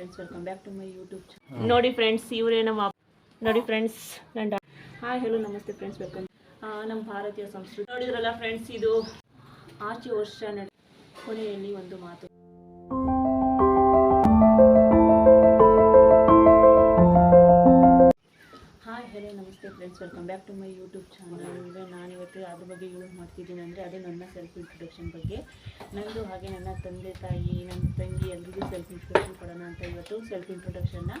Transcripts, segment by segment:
Friends welcome back to my YouTube ನೋಡಿ friends ಇವರೇ ನಮ್ಮ ನೋಡಿ ಫ್ರೆಂಡ್ಸ್ ನನ್ನ ಹಾಯ್ ಹೆಲೋ ನಮಸ್ತೆ ಫ್ರೆಂಡ್ಸ್ ವೆಲ್ಕಮ್ ನಮ್ಮ ಭಾರತೀಯ ಸಂಸ್ಕೃತಿ. ನೋಡಿದ್ರಲ್ಲ ಫ್ರೆಂಡ್ಸ್ ಇದು ಆಚೆ ವರ್ಷ ನಡೆ ಕೊನೆಯಲ್ಲಿ ಒಂದು ಮಾತು. ಮಾಡ್ತಿದ್ದೀನಿ ಅಂದರೆ ಅದೇ ನನ್ನ ಸೆಲ್ಫ್ ಇಂಟ್ರೊಡಕ್ಷನ್ ಬಗ್ಗೆ. ನಂದು ಹಾಗೆ ನನ್ನ ತಂದೆ, ತಾಯಿ ನನ್ನ ತಂಗಿ ಎಲ್ರಿಗೂ ಸೆಲ್ಫ್ ಇಂಟ್ರೊಡಕ್ಷನ್ ಕೊಡೋಣ ಅಂತ ಇವತ್ತು ಸೆಲ್ಫ್ ಇಂಟ್ರೊಡಕ್ಷನ್ನ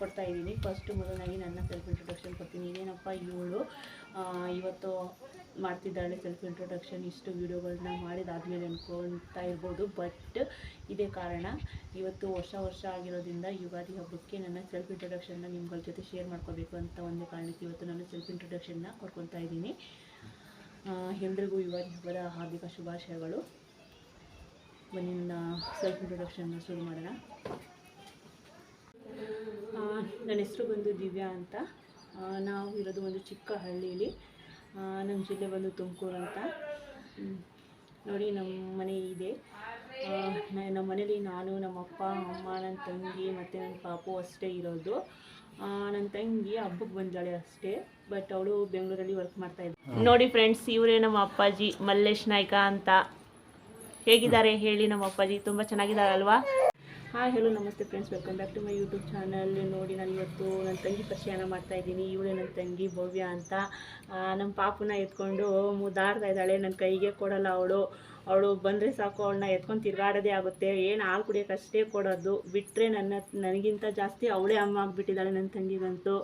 ಕೊಡ್ತಾ ಇದ್ದೀನಿ. ಫಸ್ಟ್ ಮೊದಲಾಗಿ ನನ್ನ ಸೆಲ್ಫ್ ಇಂಟ್ರೊಡಕ್ಷನ್ ಕೊಡ್ತೀನಿ. ಇದೇನಪ್ಪ, ಇವಳು ಇವತ್ತು ಮಾಡ್ತಿದ್ದಾಳೆ ಸೆಲ್ಫ್ ಇಂಟ್ರೊಡಕ್ಷನ್ ಇಷ್ಟು ವೀಡಿಯೋಗಳನ್ನ ಮಾಡಿದಾದ್ಮೇಲೆ ಅನ್ಕೊಳ್ತಾ ಇರ್ಬೋದು ಬಟ್ ಇದೇ ಕಾರಣ ಇವತ್ತು ವರ್ಷ ವರ್ಷ ಆಗಿರೋದ್ರಿಂದ ಯುಗಾದಿ ಹಬ್ಬಕ್ಕೆ ನನ್ನ ಸೆಲ್ಫ್ ಇಂಟ್ರೊಡಕ್ಷನ್ನ ನಿಮ್ಗಳ ಜೊತೆ ಶೇರ್ ಮಾಡ್ಕೋಬೇಕು ಅಂತ ಒಂದೇ ಕಾರಣಕ್ಕೆ ಇವತ್ತು ನಾನು ಸೆಲ್ಫ್ ಇಂಟ್ರೊಡಕ್ಷನ್ನ ಕೊಡ್ಕೊತಾ ಇದ್ದೀನಿ. ಎಲ್ರಿಗೂ ಯುಗಾದಿ ಹಬ್ಬದ ಹಾರ್ದಿಕ ಶುಭಾಶಯಗಳು. ನನ್ನ ಸೆಲ್ಫ್ ಇಂಟ್ರೊಡಕ್ಷನ್ನ ಶುರು ಮಾಡೋಣ. ನನ್ನ ಹೆಸರು ಬಂದು ದಿವ್ಯಾ ಅಂತ. ನಾವು ಇರೋದು ಒಂದು ಚಿಕ್ಕ ಹಳ್ಳಿಯಲ್ಲಿ ನಮ್ಮ ಜಿಲ್ಲೆ ಬಂದು ತುಮಕೂರು ಅಂತ. ನೋಡಿ ನಮ್ಮ ಮನೆ ಇದೆ. ನಮ್ಮ ಮನೇಲಿ ನಾನು ನಮ್ಮ ಅಪ್ಪ ಅಮ್ಮ ನನ್ನ ತಂಗಿ ಮತ್ತು ನನ್ನ ಪಾಪು ಅಷ್ಟೇ ಇರೋದು. ನನ್ನ ತಂಗಿ ಹಬ್ಬಕ್ಕೆ ಬಂದಾಳೆ ಅಷ್ಟೇ ಬಟ್ ಅವಳು ಬೆಂಗಳೂರಲ್ಲಿ ವರ್ಕ್ ಮಾಡ್ತಾ ಇದ್ದ ನೋಡಿ ಫ್ರೆಂಡ್ಸ್ ಇವರೇ ನಮ್ಮ ಅಪ್ಪಾಜಿ ಮಲ್ಲೇಶ್ ನಾಯ್ಕ ಅಂತ. ಹೇಗಿದ್ದಾರೆ ಹೇಳಿ ನಮ್ಮ ಅಪ್ಪಾಜಿ ತುಂಬ ಚೆನ್ನಾಗಿದ್ದಾರಲ್ವಾ? ಹಾಯ್ ಹಲೋ ನಮಸ್ತೆ friends welcome back to my YouTube channel ನೋಡಿ, ನಾನು ಇವತ್ತು ನನ್ನ ತಂಗಿ ಪರಿಚಯನ ಮಾಡ್ತಾ ಇದ್ದೀನಿ. ಇವಳೇ ನನ್ನ ತಂಗಿ ಭವ್ಯ ಅಂತ. ನಮ್ಮ ಪಾಪನ ಎತ್ಕೊಂಡು ಮುದ್ದಾಡ್ತಾ ಇದ್ದಾಳೆ. ನನ್ನ ಕೈಗೆ ಕೊಡಲ್ಲ ಅವಳು. ಅವಳು ಬಂದರೆ ಸಾಕು, ಅವಳನ್ನ ಎತ್ಕೊಂಡು ತಿರುಗಾಡೋದೇ ಆಗುತ್ತೆ. ಏನು ಹಾಲು ಕುಡಿಯೋಕ್ಕಷ್ಟೇ ಕೊಡೋದು. ಬಿಟ್ಟರೆ ನನ್ನ, ನನಗಿಂತ ಜಾಸ್ತಿ ಅವಳೇ ಅಮ್ಮ ಆಗಿಬಿಟ್ಟಿದ್ದಾಳೆ ನನ್ನ ತಂಗಿಗಂತೂ.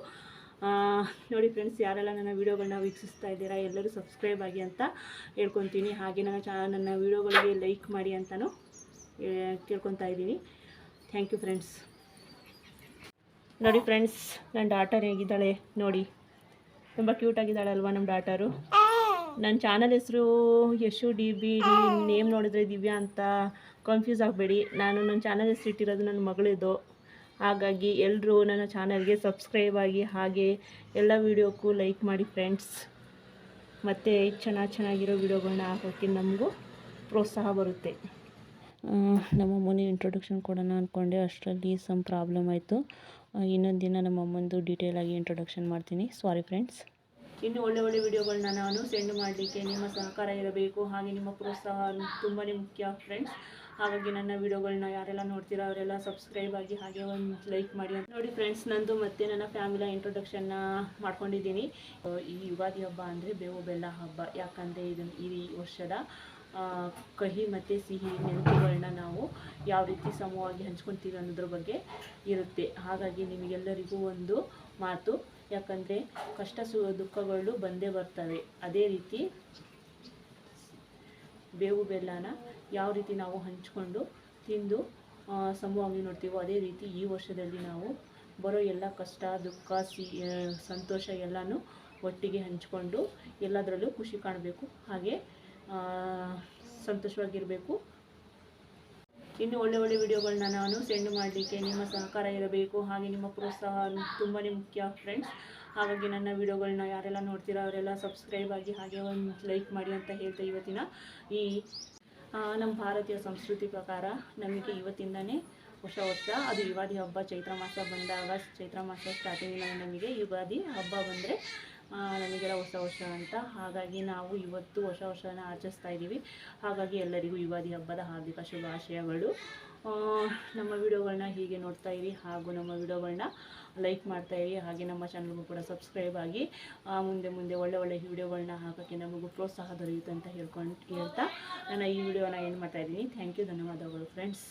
ನೋಡಿ ಫ್ರೆಂಡ್ಸ್ ಯಾರೆಲ್ಲ ನನ್ನ ವೀಡಿಯೋಗಳನ್ನ ವೀಕ್ಷಿಸ್ತಾ ಇದ್ದೀರಾ, ಎಲ್ಲರೂ ಸಬ್ಸ್ಕ್ರೈಬ್ ಆಗಿ ಅಂತ ಹೇಳ್ಕೊತೀನಿ. ಹಾಗೆ ನನ್ನ ಚಾ ನನ್ನ ವೀಡಿಯೋಗಳಿಗೆ ಲೈಕ್ ಮಾಡಿ ಅಂತಲೂ ಕೇಳ್ಕೊತಾ ಇದ್ದೀನಿ. ಥ್ಯಾಂಕ್ ಯು ಫ್ರೆಂಡ್ಸ್ ನೋಡಿ ಫ್ರೆಂಡ್ಸ್ ನನ್ನ ಡಾಟರ್ ಹೇಗಿದ್ದಾಳೆ ನೋಡಿ. ತುಂಬ ಕ್ಯೂಟ್ ಆಗಿದ್ದಾಳೆ ಅಲ್ವಾ ನಮ್ಮ ಡಾಟರು ನನ್ನ ಚಾನಲ್ ಹೆಸರು ಯಶು ಡಿ ಬಿ ನೇಮ್ ನೋಡಿದ್ರೆ ದಿವ್ಯಾ ಅಂತ ಕನ್ಫ್ಯೂಸ್ ಆಗಬೇಡಿ. ನಾನು ನನ್ನ ಚಾನಲ್ ಹೆಸರು ಇಟ್ಟಿರೋದು ನನ್ನ ಮಗಳಿದು ಹಾಗಾಗಿ ಎಲ್ಲರೂ ನನ್ನ ಚಾನಲ್ಗೆ ಸಬ್ಸ್ಕ್ರೈಬ್ ಆಗಿ ಹಾಗೆ ಎಲ್ಲ ವೀಡಿಯೋಕ್ಕೂ ಲೈಕ್ ಮಾಡಿ ಫ್ರೆಂಡ್ಸ್ ಮತ್ತು ಚೆನ್ನಾಗಿ ಚೆನ್ನಾಗಿರೋ ವೀಡಿಯೋಗಳನ್ನ ಹಾಕೋಕ್ಕೆ ನಮಗೂ ಪ್ರೋತ್ಸಾಹ ಬರುತ್ತೆ. ನಮ್ಮ ಅಮ್ಮನಿಗೆ ಇಂಟ್ರೊಡಕ್ಷನ್ ಕೊಡೋಣ ಅಂದ್ಕೊಂಡೆ ಅಷ್ಟರಲ್ಲಿ ಸಮ್ ಪ್ರಾಬ್ಲಮ್ ಆಯಿತು. ಇನ್ನೊಂದು ದಿನ ನಮ್ಮ ಅಮ್ಮಂದು ಡೀಟೇಲ್ ಆಗಿ ಇಂಟ್ರೊಡಕ್ಷನ್ ಮಾಡ್ತೀನಿ. ಸಾರಿ ಫ್ರೆಂಡ್ಸ್ ಇನ್ನು ಒಳ್ಳೆ ಒಳ್ಳೆ ವಿಡಿಯೋಗಳನ್ನ ನಾನು ಸೆಂಡ್ ಮಾಡಲಿಕ್ಕೆ ನಿಮ್ಮ ಸಹಕಾರ ಇರಬೇಕು. ಹಾಗೆ ನಿಮ್ಮ ಪ್ರೋತ್ಸಾಹ ತುಂಬಾ ಮುಖ್ಯ ಫ್ರೆಂಡ್ಸ್ ಹಾಗಾಗಿ ನನ್ನ ವಿಡಿಯೋಗಳನ್ನ ಯಾರೆಲ್ಲ ನೋಡ್ತೀರಾ ಅವರೆಲ್ಲ ಸಬ್ಸ್ಕ್ರೈಬ್ ಆಗಿ ಹಾಗೆ ಒಂದು ಲೈಕ್ ಮಾಡಿ ಅಂತ. ನೋಡಿ ಫ್ರೆಂಡ್ಸ್ ನಂದು ಮತ್ತೆ ನನ್ನ ಫ್ಯಾಮಿಲಿ ಇಂಟ್ರೊಡಕ್ಷನ್ನ ಮಾಡ್ಕೊಂಡಿದ್ದೀನಿ. ಈ ಯುಗಾದಿ ಹಬ್ಬ ಅಂದರೆ ಬೇವು ಬೆಲ್ಲ ಹಬ್ಬ. ಯಾಕಂದರೆ ಇದನ್ನು ಈ ವರ್ಷದ ಕಹಿ ಮತ್ತು ಸಿಹಿ ನೆನಪುಗಳನ್ನ ನಾವು ಯಾವ ರೀತಿ ಸಮವಾಗಿ ಹಂಚ್ಕೊತೀವಿ ಅನ್ನೋದ್ರ ಬಗ್ಗೆ ಇರುತ್ತೆ. ಹಾಗಾಗಿ ನಿಮಗೆಲ್ಲರಿಗೂ ಒಂದು ಮಾತು, ಯಾಕಂದರೆ ಕಷ್ಟ ಸು, ದುಃಖಗಳು ಬಂದೇ ಬರ್ತವೆ. ಅದೇ ರೀತಿ ಬೇವು ಬೆಲ್ಲನ ಯಾವ ರೀತಿ ನಾವು ಹಂಚ್ಕೊಂಡು ತಿಂದು ಸಮವಾಗಿ ನೋಡ್ತೀವೋ ಅದೇ ರೀತಿ ಈ ವರ್ಷದಲ್ಲಿ ನಾವು ಬರೋ ಎಲ್ಲ ಕಷ್ಟ, ದುಃಖ, ಸಿ ಸಂತೋಷ ಎಲ್ಲನೂ ಒಟ್ಟಿಗೆ ಹಂಚಿಕೊಂಡು ಎಲ್ಲದರಲ್ಲೂ ಖುಷಿ ಕಾಣಬೇಕು. ಹಾಗೆ ಸಂತೋಷವಾಗಿರಬೇಕು. ಇನ್ನು ಒಳ್ಳೆ ಒಳ್ಳೆ ವಿಡಿಯೋಗಳನ್ನ ನಾನು ಸೆಂಡ್ ಮಾಡಲಿಕ್ಕೆ ನಿಮ್ಮ ಸಹಕಾರ ಇರಬೇಕು. ಹಾಗೆ ನಿಮ್ಮ ಪ್ರೋತ್ಸಾಹ ತುಂಬಾ ಮುಖ್ಯ ಫ್ರೆಂಡ್ಸ್ ಹಾಗಾಗಿ ನನ್ನ ವಿಡಿಯೋಗಳನ್ನ ಯಾರೆಲ್ಲ ನೋಡ್ತೀರಾ ಅವರೆಲ್ಲ ಸಬ್ಸ್ಕ್ರೈಬ್ ಆಗಿ ಹಾಗೆ ಒಂದು ಲೈಕ್ ಮಾಡಿ ಅಂತ ಹೇಳ್ತಾ ಇವತ್ತಿನ ಈ ನಮ್ಮ ಭಾರತೀಯ ಸಂಸ್ಕೃತಿ ಪ್ರಕಾರ ನಮಗೆ ಇವತ್ತಿಂದನೇ ಹೊಸ ವರ್ಷ. ಅದು ಯುಗಾದಿ ಹಬ್ಬ, ಚೈತ್ರ ಮಾಸ ಬಂದಾಗ, ಚೈತ್ರ ಮಾಸ ಸ್ಟಾರ್ಟಿಂಗಿನಲ್ಲಿ ನಮಗೆ ಯುಗಾದಿ ಹಬ್ಬ ಬಂದರೆ ನಮಗೆಲ್ಲ ಹೊಸ ವರ್ಷ ಅಂತ. ಹಾಗಾಗಿ ನಾವು ಇವತ್ತು ಹೊಸ ವರ್ಷನ ಆಚರಿಸ್ತಾ ಇದ್ದೀವಿ. ಹಾಗಾಗಿ ಎಲ್ಲರಿಗೂ ಯುಗಾದಿ ಹಬ್ಬದ ಹಾರ್ದಿಕ ಶುಭಾಶಯಗಳು. ನಮ್ಮ ವಿಡಿಯೋಗಳನ್ನ ಹೀಗೆ ನೋಡ್ತಾ ಇರಿ. ಹಾಗೂ ನಮ್ಮ ವಿಡಿಯೋಗಳನ್ನ ಲೈಕ್ ಮಾಡ್ತಾ ಇರಿ. ಹಾಗೆ ನಮ್ಮ ಚಾನಲ್ಗೂ ಕೂಡ ಸಬ್ಸ್ಕ್ರೈಬ್ ಆಗಿ ಮುಂದೆ ಮುಂದೆ ಒಳ್ಳೆ ಒಳ್ಳೆ ವಿಡಿಯೋಗಳನ್ನ ಹಾಕೋಕ್ಕೆ ನಮಗೂ ಪ್ರೋತ್ಸಾಹ ದೊರೆಯುತ್ತೆ ಅಂತ ಹೇಳ್ಕೊಂಡು ಹೇಳ್ತಾ ನಾನು ಈ ವಿಡಿಯೋನ ಏನು ಮಾಡ್ತಾ ಇದ್ದೀನಿ. ಥ್ಯಾಂಕ್ ಯು ಧನ್ಯವಾದಗಳು ಫ್ರೆಂಡ್ಸ್